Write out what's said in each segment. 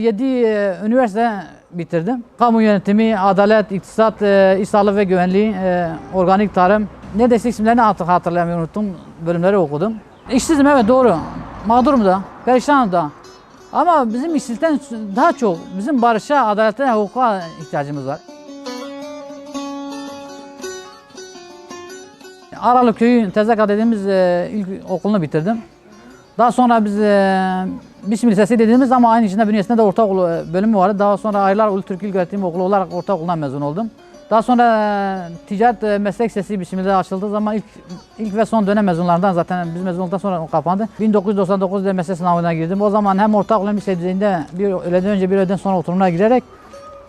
7 e, üniversite bitirdim. Kamu yönetimi, adalet, iktisat, e, iş sağlığı ve güvenliği, e, organik tarım. Neredeyse isimlerini hatır, hatırlamıyorum, unuttum. Bölümleri okudum. İşsizim evet doğru. Mağdurum da, perişanım da. Ama bizim işsizlikten daha çok bizim barışa, adalete, hukuka ihtiyacımız var. Aralık Köyü Tezeka dediğimiz e, ilk okulunu bitirdim. Daha sonra biz e, Biçim Lisesi dediğimiz ama aynı içinde bünyesinde de ortaokul e, bölümü vardı. Daha sonra Aylar Ulu Türk İlk Öğretim Okulu olarak ortaokuldan mezun oldum. Daha sonra e, Ticaret e, Meslek Lisesi biçiminde açıldığı zaman ilk ilk ve son dönem mezunlarından zaten biz mezun olduktan sonra kapandı. 1999'da meslek sınavına girdim. O zaman hem ortaokul hem lise düzeyinde bir öğleden önce bir öğleden sonra oturumuna girerek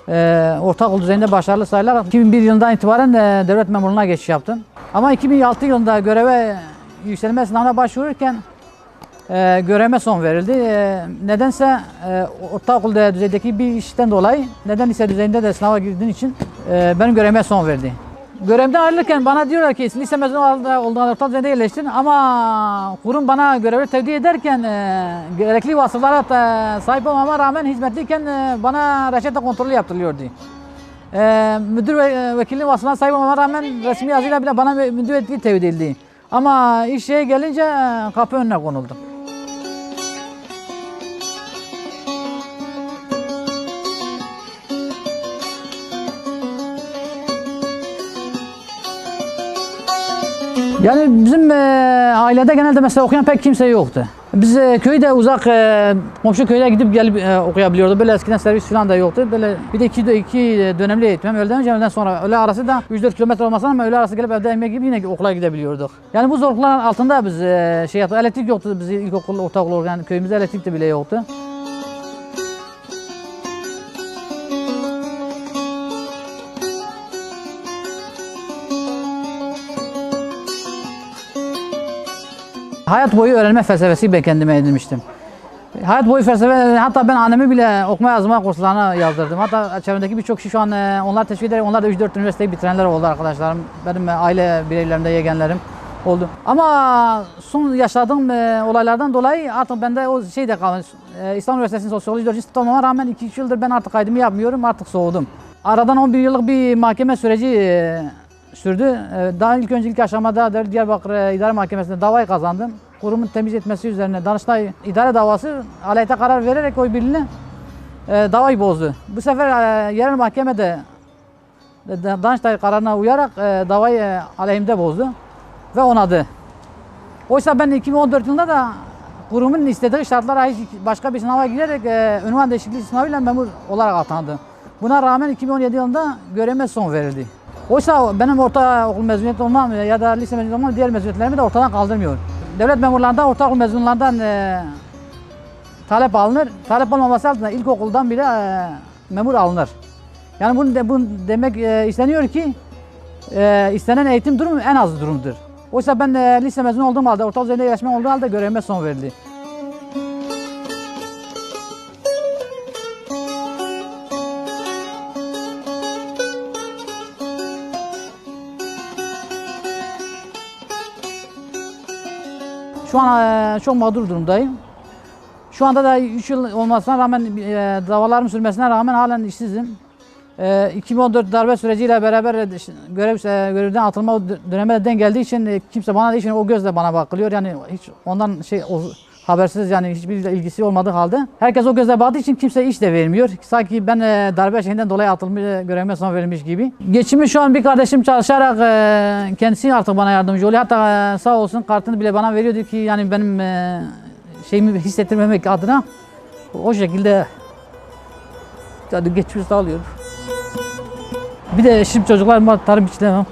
e, ortaokul düzeyinde başarılı sayılarak 2001 yılından itibaren e, devlet memurluğuna geçiş yaptım. Ama 2006 yılında göreve yükselme sınavına başvururken e, görevime son verildi. E, nedense e, ortaokul düzeydeki bir işten dolayı neden lise düzeyinde de sınava girdiğin için e, benim görevime son verdi. Görevden ayrılırken bana diyorlar ki lise mezunu olduğundan orta düzeyde yerleştin ama kurum bana görevi tevdi ederken e, gerekli vasıflara e, sahip olmama rağmen hizmetliyken e, bana reçete kontrolü yaptırılıyordu. E, müdür ve e, vekilliğin vasfına sahip olmama rağmen resmi yazıyla bile bana müdür vekilliği tevdi edildi. Ama iş şeye gelince e, kapı önüne konuldum. Yani bizim e, ailede genelde mesela okuyan pek kimse yoktu. Biz e, köyde uzak e, komşu köye gidip gelip e, okuyabiliyordu. Böyle eskiden servis falan da yoktu. Böyle bir de iki, iki dönemli eğitim. Öğleden önce öğleden sonra. Öğle arası da 3-4 kilometre olmasa ama öğle arası gelip evde yemek gibi yine okula gidebiliyorduk. Yani bu zorlukların altında biz e, şey yaptık. Elektrik yoktu biz ilkokul, ortaokul yani köyümüzde elektrik de bile yoktu. Hayat boyu öğrenme felsefesi ben kendime edinmiştim. Hayat boyu felsefe, hatta ben annemi bile okuma yazma kurslarına yazdırdım. Hatta çevremdeki birçok kişi şu an e, onlar teşvik ederek, onlar da 3-4 üniversiteyi bitirenler oldu arkadaşlarım. Benim e, aile bireylerimde yegenlerim oldu. Ama son yaşadığım e, olaylardan dolayı artık bende o şey de kalmış. İstanbul Üniversitesi'nin sosyoloji bölümü olmama rağmen 2-3 yıldır ben artık kaydımı yapmıyorum, artık soğudum. Aradan 11 yıllık bir mahkeme süreci sürdü. E, Daha ilk önce ilk aşamada Diyarbakır e, İdare Mahkemesi'nde davayı kazandım. Kurumun temiz etmesi üzerine Danıştay idare davası aleyhte karar vererek oy birliğine e, davayı bozdu. Bu sefer e, yerel mahkemede de- de- Danıştay kararına uyarak davayı aleyhimde bozdu ve onadı. Oysa ben 2014 yılında da kurumun istediği şartlara hiç başka bir sınava girerek e, ünvan değişikliği sınavıyla memur olarak atandı. Buna rağmen 2017 yılında görevime son verildi. Oysa benim ortaokul mezuniyeti olmam ya da lise mezuniyeti olmam diğer mezuniyetlerimi de ortadan kaldırmıyor. Devlet memurlarından, ortaokul mezunlarından e, talep alınır. Talep olmaması halinde ilkokuldan bile e, memur alınır. Yani bunu, de, bunu demek e, isteniyor ki e, istenen eğitim durumu en az durumdur. Oysa ben e, lise mezunu olduğum halde, ortaokul düzeyinde yerleşmem olduğu halde görevime son verildi. Şu an e, çok mağdur durumdayım. Şu anda da 3 yıl olmasına rağmen, e, davalarım sürmesine rağmen halen işsizim. E, 2014 darbe süreciyle beraber e, görev, e, görevden atılma o dö- döneme de denk geldiği için e, kimse bana için o gözle bana bakılıyor. Yani hiç ondan şey o, habersiz yani hiçbir ilgisi olmadığı halde. Herkes o gözle baktığı için kimse iş de vermiyor. Sanki ben e, darbe şeyinden dolayı atılmış, e, görevime son verilmiş gibi. Geçimi şu an bir kardeşim çalışarak e, kendisi artık bana yardımcı oluyor. Hatta e, sağ olsun kartını bile bana veriyordu ki yani benim e, şeyimi hissettirmemek adına o şekilde yani geçmiş sağlıyorum. Bir de şimdi çocuklar tarım işlerine,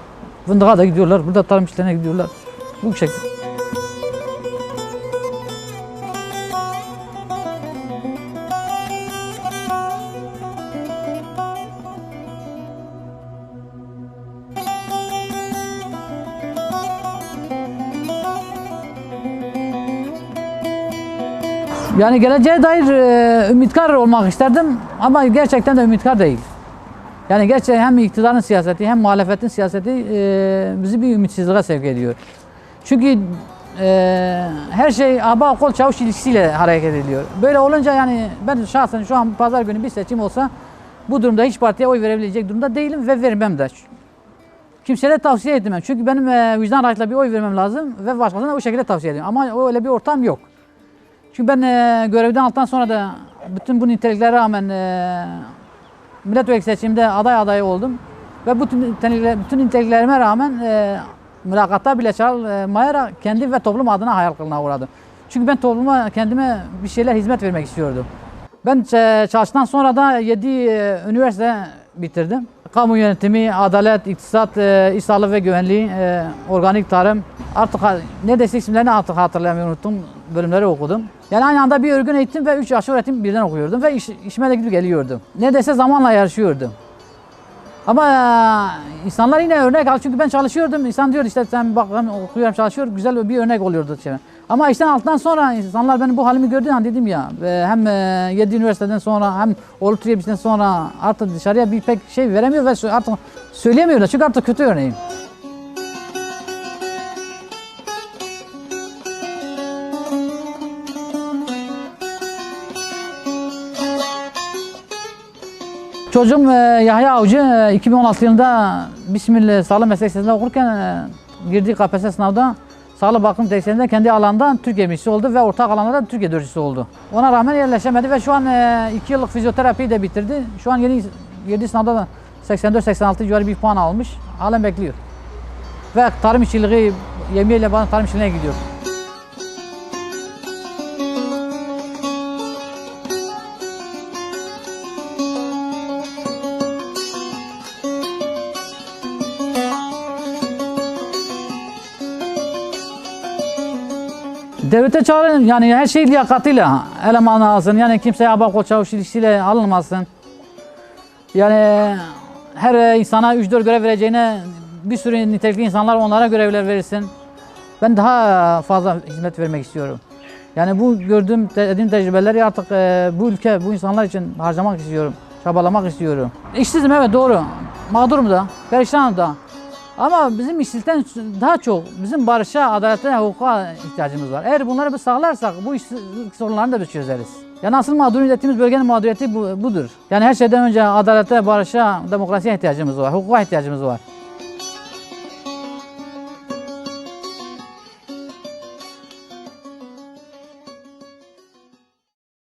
fındığa da gidiyorlar, burada tarım işlerine gidiyorlar. Bu şekilde. Yani geleceğe dair e, ümitkar olmak isterdim ama gerçekten de ümitkar değil. Yani gerçekten hem iktidarın siyaseti hem muhalefetin siyaseti e, bizi bir ümitsizliğe sevk ediyor. Çünkü e, her şey aba kol çavuş ilişkisiyle hareket ediliyor. Böyle olunca yani ben şahsen şu an pazar günü bir seçim olsa bu durumda hiç partiye oy verebilecek durumda değilim ve vermem de. Kimseye de tavsiye etmem. Çünkü benim e, vicdan rahatıyla bir oy vermem lazım ve başkasına o şekilde tavsiye ediyorum. Ama öyle bir ortam yok. Çünkü ben e, görevden aldıktan sonra da bütün bu niteliklere rağmen e, milletvekili seçiminde aday adayı oldum. Ve bütün, bütün niteliklerime rağmen e, mülakatta bile çağrılmayarak kendi ve toplum adına hayal kırıklığına uğradım. Çünkü ben topluma kendime bir şeyler hizmet vermek istiyordum. Ben e, çalıştıktan sonra da 7 üniversite bitirdim. Kamu yönetimi, adalet, iktisat, e, iş sağlığı ve güvenliği, e, organik tarım. Artık ha- neredeyse isimlerini artık hatırlamıyorum, unuttum. Bölümleri okudum. Yani aynı anda bir örgün eğitim ve 3 aşı öğretim birden okuyordum ve iş, işime de gidip geliyordum. Neredeyse zamanla yarışıyordum. Ama e, insanlar yine örnek al çünkü ben çalışıyordum. İnsan diyor işte sen bak ben okuyorum çalışıyorum güzel bir örnek oluyordu. Şey. Ama işten alttan sonra insanlar benim bu halimi gördüğü an dedim ya e, hem 7 üniversiteden sonra hem Oğlu Türkiye'den sonra artık dışarıya bir pek şey veremiyor ve artık söyleyemiyorlar çünkü artık kötü örneğim. Çocuğum e, Yahya Avcı e, 2016 yılında Bismillah Sağlık Meslek Lisesi'nde okurken e, girdiği KPSS sınavda Sağlık Bakım Teknisyeni'nde kendi alandan Türkiye birincisi oldu ve ortak alanda da Türkiye dördüncüsü oldu. Ona rağmen yerleşemedi ve şu an 2 yıllık fizyoterapiyi de bitirdi. Şu an yeni girdiği sınavda da 84-86 civarı bir puan almış. Halen bekliyor. Ve tarım işçiliği yemeğiyle bana tarım işçiliğine gidiyor. Devlete çağırın yani her şey liyakatıyla eleman alsın. Yani kimseye abak çavuş ilişkisiyle alınmasın. Yani her insana 3-4 görev vereceğine bir sürü nitelikli insanlar onlara görevler verirsin. Ben daha fazla hizmet vermek istiyorum. Yani bu gördüğüm, edindiğim tecrübeleri artık e, bu ülke, bu insanlar için harcamak istiyorum. Çabalamak istiyorum. İşsizim evet doğru. Mağdurum da, perişanım da. Ama bizim işsizlikten daha çok bizim barışa, adalete, hukuka ihtiyacımız var. Eğer bunları biz sağlarsak bu işsizlik sorunlarını da biz çözeriz. Yani asıl mağduriyet ettiğimiz bölgenin mağduriyeti bu, budur. Yani her şeyden önce adalete, barışa, demokrasiye ihtiyacımız var, hukuka ihtiyacımız var.